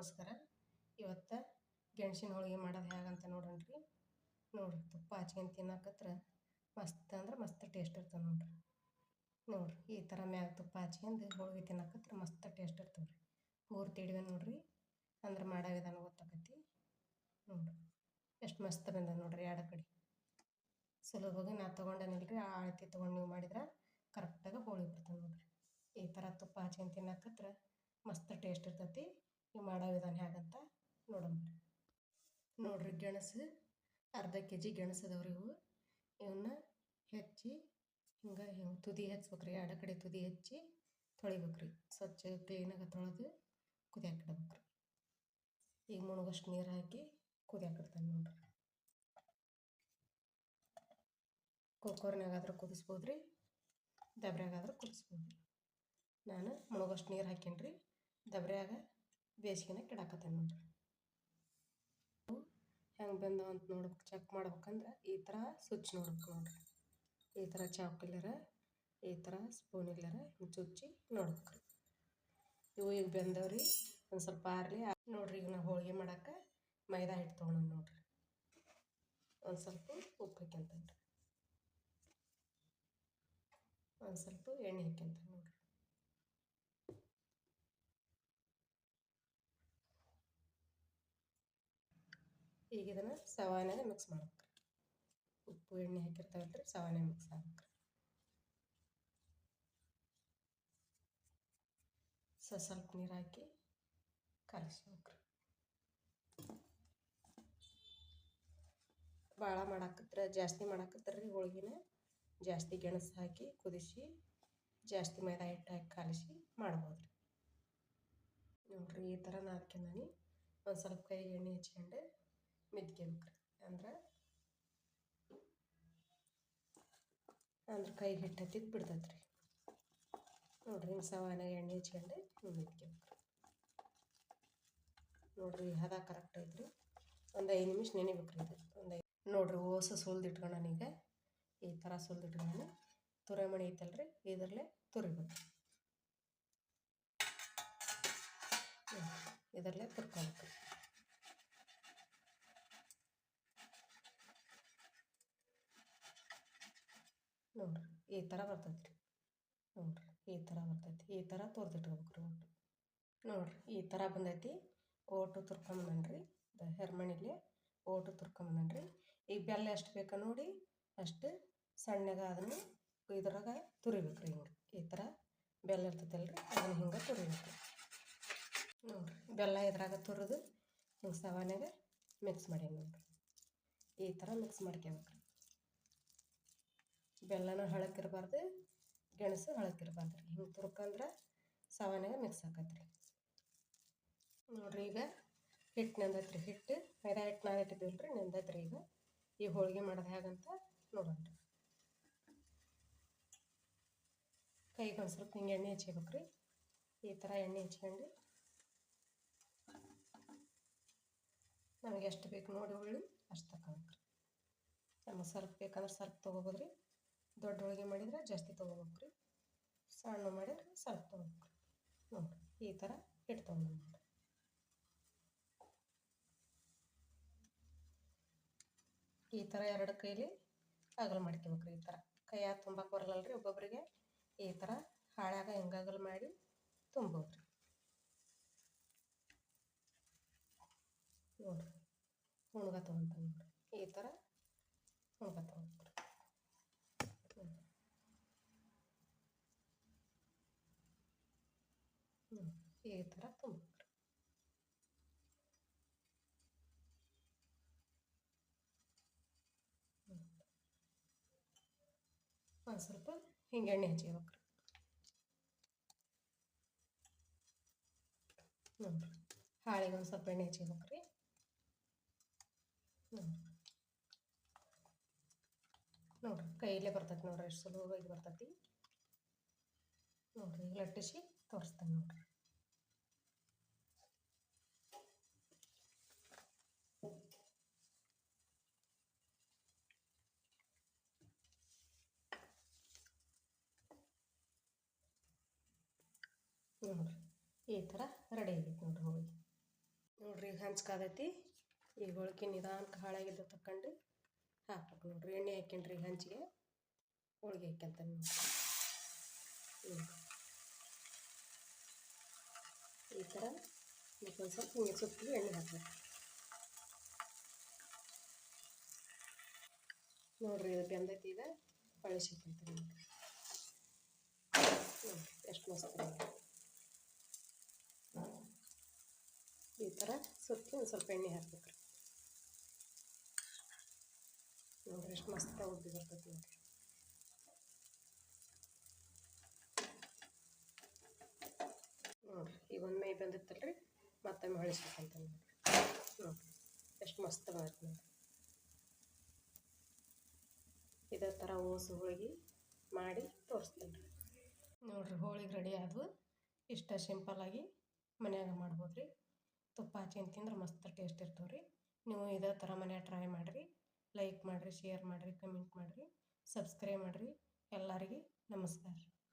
ನಮಸ್ಕಾರ. ಇವತ್ತು ಗೆಣಸಿನ ಹೋಳಿಗೆ ಮಾಡೋದು ಹೇಗಂತ ನೋಡೋಣ್ರಿ. ನೋಡಿರಿ ತುಪ್ಪ ಹಚ್ಕೊಂಡು ತಿನ್ನಕತ್ರ ಮಸ್ತ್ ಅಂದ್ರೆ ಮಸ್ತ್ ಟೇಸ್ಟ್ ಇರ್ತದೆ ನೋಡಿರಿ. ನೋಡಿರಿ ಈ ಥರ ಮ್ಯಾಗ ತುಪ್ಪ ಹಚ್ಕೊಂಡು ಹೋಳಿಗೆ ತಿನ್ನಕತ್ರ ಮಸ್ತ್ ಟೇಸ್ಟ್ ಇರ್ತವೆ ರೀ ಪೂರ್ತಿ ಹಿಡಿವೆ ನೋಡಿರಿ. ಅಂದ್ರೆ ಮಾಡೋ ವಿಧಾನ ಗೊತ್ತಾಕತಿ ನೋಡಿರಿ ಎಷ್ಟು ಮಸ್ತ್ ಬಂದ ನೋಡ್ರಿ ಎರಡು ಕಡೆ. ಸುಲಭವಾಗಿ ನಾ ತೊಗೊಂಡೇನಿಲ್ಲ ರೀ ಆ ಅಳತಿ ತೊಗೊಂಡು ನೀವು ಮಾಡಿದ್ರೆ ಕರೆಕ್ಟಾಗಿ ಹೋಳಿಗೆ ಬರ್ತದೆ ನೋಡ್ರಿ. ಈ ಥರ ತುಪ್ಪ ಹಚ್ಕೊಂಡು ತಿನ್ನಕತ್ರ ಮಸ್ತ್ ಟೇಸ್ಟ್ ಇರ್ತೈತಿ. ಈ ಮಾಡೋ ವಿಧಾನ ಹೇಗಂತ ನೋಡೋಣ ನೋಡ್ರಿ ಗೆಣಸು, ಅರ್ಧ ಕೆ ಜಿ ಗೆಣಸು ಅದಾವ್ರಿ ಇವು. ಇವನ್ನ ಹೆಚ್ಚಿ ಹಿಂಗೆ ಹಿಂಗೆ ತುದಿ ಹಚ್ಬೇಕ್ರಿ ಎರಡು ಕಡೆ ತುದಿ ಹಚ್ಚಿ ತೊಳಿಬೇಕ್ರಿ. ಸ್ವಚ್ಛ ಕ್ಲೀನಾಗಿ ತೊಳೆದು ಕುದಿಯಾಕ ಇಡ್ಬೇಕ್ರಿ. ಈಗ ಮುಳುಗಷ್ಟು ನೀರು ಹಾಕಿ ಕುದಿಯಾಕಿಡ್ತಾನೆ ನೋಡ್ರಿ. ಕುಕ್ಕರ್ನಾಗಾದ್ರೆ ಕುದಿಸ್ಬೋದು ರೀ ದಬ್ರ್ಯಾಗಾದ್ರೆ ಕುದಿಸ್ಬೋದು ನಾನು ಮುಳುಗಷ್ಟು ನೀರು ಹಾಕೀನಿ ದಬ್ರ್ಯಾಗ ಬೇಸಿಗೆನ ಕೆಡಾಕತ್ತೆ ನೋಡ್ರಿ ಹೆಂಗೆ ಬಂದವ ಅಂತ ನೋಡ್ಬೇಕು ಚೆಕ್ ಮಾಡ್ಬೇಕಂದ್ರೆ ಈ ಥರ ಸ್ವಿಚ್ ನೋಡ್ಬೇಕು ನೋಡ್ರಿ ಈ ಥರ ಚಾಕುಲರ ಈ ಥರ ಸ್ಪೂನ್ ಇಲ್ಲರ ಚುಚ್ಚಿ ನೋಡ್ಬೇಕು ರೀ ಇವು ಈಗ ಬೆಂದವ್ರಿ, ಒಂದು ಸ್ವಲ್ಪ ಆರಲಿ ನೋಡ್ರಿ ಈಗ ನಾವು ಹೋಳಿಗೆ ಮಾಡಕ್ಕೆ ಮೈದಾ ಹಿಟ್ಟು ತೊಗೊಳೋಣ ನೋಡ್ರಿ. ಒಂದು ಸ್ವಲ್ಪ ಉಪ್ಪು ಹಾಕ್ಯಂತೇನೆ ಒಂದು ಸ್ವಲ್ಪ ಎಣ್ಣೆ ಹಾಕ್ಯಂತ ನೋಡ್ರಿ ಈಗ ಇದನ್ನು ಸವಾನೇ ಮಿಕ್ಸ್ ಮಾಡ್ಬೇಕು ಉಪ್ಪು, ಎಣ್ಣೆ ಹಾಕಿರ್ತಾವಲ್ರಿ ಸವಾನಾಗ ಮಿಕ್ಸ್ ಆಗ್ಬೇಕು ಸ ಸ್ವಲ್ಪ ನೀರು ಹಾಕಿ ಕಲಸ್ಬೇಕು ಭಾಳ ಮಾಡಾಕತ್ರ ಜಾಸ್ತಿ ಮಾಡಾಕತ್ರ ಹೋಳಿಗೆನ. ಜಾಸ್ತಿ ಗೆಣಸು ಹಾಕಿ ಕುದಿಸಿ, ಜಾಸ್ತಿ ಮೈದಾ ಹಿಟ್ಟು ಹಾಕಿ ಕಲಸಿ ಮಾಡ್ಬೋದು ರೀ ನೋಡ್ರಿ ಈ ಥರ ನಾದ್ಕೊಂಡಾನಿ. ಒಂದು ಸ್ವಲ್ಪ ಕೈಗೆ ಎಣ್ಣೆ ಹಚ್ಕೊಂಡು. ಮೆದ್ಕೋಬೇಕ್ರಿ ಅಂದ್ರೆ ಅಂದ್ರೆ ಕೈಗೆ ಹಿಟ್ಟು ಹತ್ತಿದ್ದು ಬಿಡ್ತೈತೆ ರೀ ನೋಡ್ರಿ ಹಿಂಗೆ ಸವಾನಾಗ ಎಣ್ಣೆ ಹಚ್ಕೊಂಡು ಹಿಂಗೆ ಮೆದ್ಕೋಬೇಕ್ರಿ ನೋಡ್ರಿ ಹದ ಕರೆಕ್ಟ್ ಐತ್ರಿ. ಒಂದು ಐದು ನಿಮಿಷ ನೆನಿಬೇಕ್ರಿ ಇದು. ಒಂದು ನೋಡ್ರಿ ಓಸು ಸುಲ್ದಿಟ್ಕೊಂಡನೀಗ ಈ ಥರ ಸುಲ್ದಿಟ್ಕೊಂಡು ತುರಮಣಿ ಐತಲ್ರಿ, ಇದರಲ್ಲೇ ತುರಿಬೇಕು. ಇದರಲ್ಲೇ ತುರ್ಕೊಬೇಕು. ನೋಡ್ರಿ, ಈ ಥರ ಬರ್ತೈತೆ ರೀ ನೋಡ್ರಿ, ಈ ಥರ ಬರ್ತೈತಿ, ಈ ಥರ ತುರ್ದಿಟ್ಕೋಬೇಕು ರೀ ಒಟ್ಟು. ನೋಡ್ರಿ, ಈ ಥರ ಬಂದೈತಿ, ಓಟು ತುರ್ಕೊಂಬಂದನ್ರಿ ಹೆರ್ಮಣಿಲಿ ಓಟು ತುರ್ಕೊಂಬಂದನ್ರಿ ಈಗ ಬೆಲ್ಲ ಎಷ್ಟು ಬೇಕಾ ನೋಡಿ, ಅಷ್ಟು ಸಣ್ಣಗೆ ಅದನ್ನು ಇದ್ರಾಗ ತುರಿಬೇಕು ರೀ ಹಿಂಗೆ. ಈ ಥರ ಬೆಲ್ಲ ಇರ್ತೈತಲ್ರಿ, ಅದನ್ನು ಹಿಂಗೆ ತುರಿಬೇಕು ನೋಡ್ರಿ, ಬೆಲ್ಲ ಇದ್ರಾಗ ತುರಿದು ಹಿಂಗೆ ಸವಾನಾಗ ಮಿಕ್ಸ್ ಮಾಡಿ ನೋಡ್ರಿ. ಈ ಥರ ಮಿಕ್ಸ್ ಮಾಡ್ಕೋಬೇಕು ಬೆಲ್ಲನ ಹಳಕ್ಕಿರಬಾರ್ದು ಗೆಣಸು ಹಳಕ್ಕಿರಬಾರ್ದು ರೀ. ಹಿಂಗೆ ತುರ್ಕಂದ್ರೆ ಸವಾನಾಗ ಮಿಕ್ಸ್ ಆಕತ್ ರೀ. ನೋಡ್ರಿ ಈಗ ಹಿಟ್ಟು ನೆಂದೈತ್ರಿ ಹಿಟ್ಟು ಮೈದಾ ಹಿಟ್ಟು ನಾನು ಇಟ್ಟಿದ್ದೀವಿ ರೀ, ನೆಂದತ್ರಿ ಈಗ. ಈ ಹೋಳಿಗೆ ಮಾಡೋದು ಹೇಗಂತ ನೋಡೋಣ ರೀ. ಕೈಗೆ ಒಂದು ಸ್ವಲ್ಪ ಹಿಂಗೆ ಎಣ್ಣೆ ಹಚ್ಬೇಕು ರೀ. ಈ ಥರ ಎಣ್ಣೆ ಹಚ್ಕೊಂಡು ನಮಗೆ ಎಷ್ಟು ಬೇಕು ನೋಡಿ ಉಳ್ಳಿ ಅಷ್ಟು ತಗೊಬೇಕು ನಮಗೆ ಸ್ವಲ್ಪ ಬೇಕಂದ್ರೆ ಸ್ವಲ್ಪ ತೊಗೋಬೋದು ರೀ ದೊಡ್ಡ ಹೋಳಿಗೆ ಮಾಡಿದ್ರೆ ಜಾಸ್ತಿ ತೊಗೊಬೇಕು ರೀ ಸಣ್ಣ ಮಾಡಿದ್ರೆ ಸ್ವಲ್ಪ ತೊಗೊಬೇಕು ರೀ ನೋಡಿರಿ, ಈ ಥರ ಹಿಟ್ಟು ತೊಗೊಂಡು ನೋಡಿರಿ. ಈ ಥರ ಎರಡು ಕೈಲಿ ಮಾಡ್ಕೋಬೇಕು ರೀ ಈ ಥರ ಕೈಯಾಗ ತುಂಬಕ್ಕೆ ಬರಲ್ಲ ರೀ ಒಬ್ಬೊಬ್ಬರಿಗೆ ಈ ಥರ ಹಾಳಾಗ ಹೆಂಗಾಗಲು ಮಾಡಿ ತುಂಬೋದು ರೀ ನೋಡಿರಿ ಹುಣ್ಗ ತೊಗೊಂತ ನೋಡಿರಿ. ಈ ಥರ ಹುಣ್ಗ ತೊಗೊಬೇಕು ರೀ ಈ ಥರ ತುಂಬೇಕು ರೀ ಒಂದು ಸ್ವಲ್ಪ ಹಿಂಗೆ ಎಣ್ಣೆ ಹಚ್ಕೋಬೇಕು ರೀ ನೋಡಿರಿ ಹಾಳಿಗೆ ಒಂದು ಸ್ವಲ್ಪ ಎಣ್ಣೆ ಹಚ್ಕೋಬೇಕು ರೀ ನೋಡಿರಿ ನೋಡಿರಿ ಕೈಯಲ್ಲೇ ಬರ್ತೈತಿ ನೋಡ್ರಿ ಎಷ್ಟು ಸುಲಭವಾಗಿ ಬರ್ತೈತಿ ನೋಡಿರಿ ಈಗ ಲಟ್ಟಿಸಿ ತೋರಿಸ್ತೇನೆ ನೋಡಿರಿ ನೋಡಿರಿ. ಈ ಥರ ರೆಡಿ ಆಗೈತೆ ನೋಡಿರಿ ಹೋಳಿಗೆ. ನೋಡ್ರಿ ಈಗ ಹಂಚ್ಕಾದೈತಿ ಈಗ ಹೋಳಿಗೆ ನಿಧಾನಕ್ಕೆ ಹಾಳಾಗಿದ್ದ ತಕೊಂಡು ಹಾಕ್ಬೇಕು ನೋಡಿರಿ. ಎಣ್ಣೆ ಹಾಕ್ಯಂಡ್ರಿ ಈಗ ಹಂಚಿಗೆ. ಹೋಳಿಗೆ ಹ್ಞೂ ಈ ಥರ ಮತ್ತೊಂದು ಸ್ವಲ್ಪ ಹಿಂಗೆ ಸುತ್ತಲೂ ಎಣ್ಣೆ ಹಾಕ್ಬೇಕು. ನೋಡಿರಿ ಇದು ಬೆಂದೈತಿ ಈಗ. ಬಳಸಿಕ್ಕಂತೀನಿ ನೋಡ್ರಿ. ನೋಡ್ರಿ, ಎಷ್ಟು ಮಸ್ತ್ ಬಂದೈತಿ. ಈ ಥರ ಸುತ್ತಿ ಒಂದು ಸ್ವಲ್ಪ ಎಣ್ಣೆ ಹಾಕ್ಬೇಕ್ರಿ. ನೋಡ್ರಿ ಎಷ್ಟು ಮಸ್ತ್ ಉದ್ದಿ ಬರ್ತೈತಿ ನೋಡ್ರಿ. ನೋಡ್ರಿ ಈಗ ಒಂದು ಮೈ ಬಂದಿತ್ತಲ್ರಿ, ಮತ್ತೊಮ್ಮೆ ಹೊಳಿಸ್ಬೇಕಂತ ನೋಡ್ರಿ ನೋಡ್ರಿ, ಎಷ್ಟು ಮಸ್ತ್ ಬಂದೈತಿ ನೋಡ್ರಿ. ಇದೇ ಥರ ಓಸು ಹೋಳಿಗೆ ಮಾಡಿ ತೋರಿಸ್ತೀನಿ. ರೀ ನೋಡ್ರಿ, ಹೋಳಿಗೆ ರೆಡಿ ಆದವು. ಇಷ್ಟ ಸಿಂಪಲ್ಲಾಗಿ ಮನ್ಯಾಗ ಮಾಡ್ಬೋದು ರೀ ತುಪ್ಪ ಹಚ್ಕೊಂಡ್ ತಿಂದ್ರೆ ಮಸ್ತ್ ಟೇಸ್ಟ್ ಇರ್ತವೆ ರೀ ನೀವು ಇದೇ ಥರ ಮನೆ ಟ್ರೈ ಮಾಡಿರಿ ಲೈಕ್ ಮಾಡಿರಿ ಶೇರ್ ಮಾಡಿರಿ ಕಮೆಂಟ್ ಮಾಡಿರಿ ಸಬ್ಸ್ಕ್ರೈಬ್ ಮಾಡಿರಿ. ಎಲ್ಲರಿಗೆ ನಮಸ್ಕಾರ.